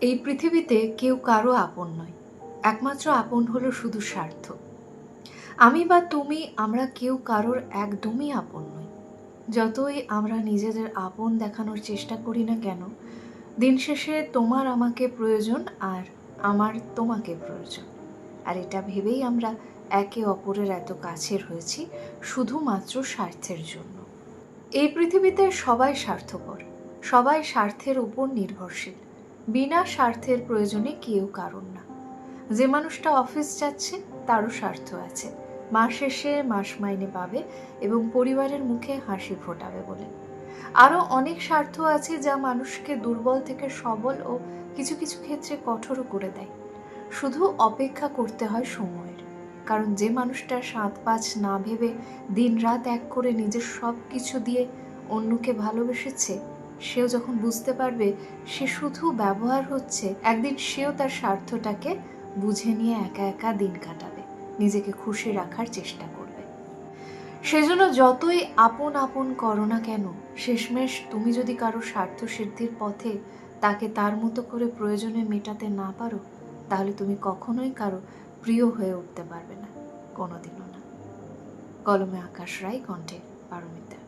এই পৃথিবীতে কেউ কারও আপন নয়। একমাত্র আপন হলো শুধু স্বার্থ। আমি বা তুমি, আমরা কেউ কারোর একদমই আপন নই। যতই আমরা নিজেদের আপন দেখানোর চেষ্টা করি না কেন, দিন শেষে তোমার আমাকে প্রয়োজন আর আমার তোমাকে প্রয়োজন। আর এটা ভেবেই আমরা একে অপরের এত কাছের হয়েছি, শুধুমাত্র স্বার্থের জন্য। এই পৃথিবীতে সবাই স্বার্থপর, সবাই স্বার্থের উপর নির্ভরশীল। বিনা স্বার্থের প্রয়োজনে কেউ কারণ না। যে মানুষটা অফিস যাচ্ছে, তারও স্বার্থ আছে। মাস শেষে মাস মাইনে পাবে এবং পরিবারের মুখে হাসি ফোটাবে বলে। আরও অনেক স্বার্থ আছে যা মানুষকে দুর্বল থেকে সবল ও কিছু কিছু ক্ষেত্রে কঠোরও করে দেয়। শুধু অপেক্ষা করতে হয় সময়ের। কারণ যে মানুষটা সাত পাঁচ না ভেবে দিনরাত এক করে নিজের সব কিছু দিয়ে অন্যকে ভালোবেসেছে সেও যখন বুঝতে পারবে সে শুধু ব্যবহার হচ্ছে, একদিন সেও তার স্বার্থটাকে বুঝে নিয়ে একা একা দিন কাটাবে, নিজেকে খুশি রাখার চেষ্টা করবে। সেজন্য যতই আপন আপন করো না কেন, শেষমেশ তুমি যদি কারও স্বার্থ সিদ্ধির পথে তাকে তার মতো করে প্রয়োজনে মেটাতে না পারো, তাহলে তুমি কখনোই কারও প্রিয় হয়ে উঠতে পারবে না, কোনোদিনও না। কলমে আকাশ রায়, কণ্ঠে পারমিতা।